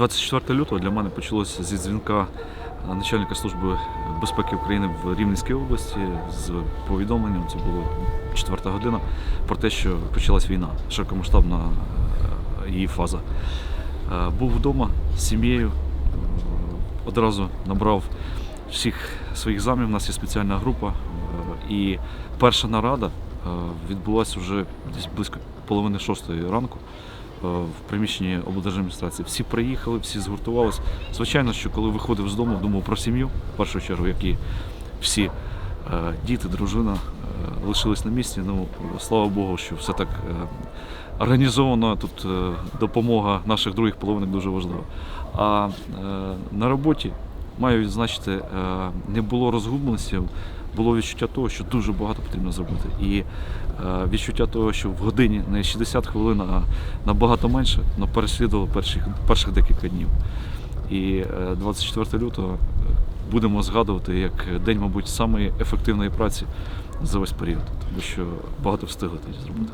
24 лютого для мене почалося зі дзвінка е, начальника служби безпеки України в Рівненській області з повідомленням. Це було четверта година про те, що почалась війна, широкомасштабна е, її фаза. Е, Був вдома з сім'єю, одразу набрав всіх своїх замів. У нас є спеціальна група. І перша нарада відбулася вже десь близько половини шостої ранку в приміщенні облдержадміністрації. Всі приїхали, всі згуртувалися. Звичайно, що коли виходив з дому, думав про сім'ю, в першу чергу, як і всі е, діти, дружина е, лишились на місці. Ну, слава Богу, що все так е, організовано. Тут е, допомога наших других половинок дуже важлива. А е, на роботі маю відзначити, е, не було розгубленості, було відчуття того, що дуже багато потрібно зробити. І е, відчуття того, що в годині не 60 хвилин, а набагато менше, але переслідувало перших, перших декілька днів. І е, 24 лютого е, будемо згадувати як день, мабуть, самої ефективної праці за весь період, тому що багато встигли зробити.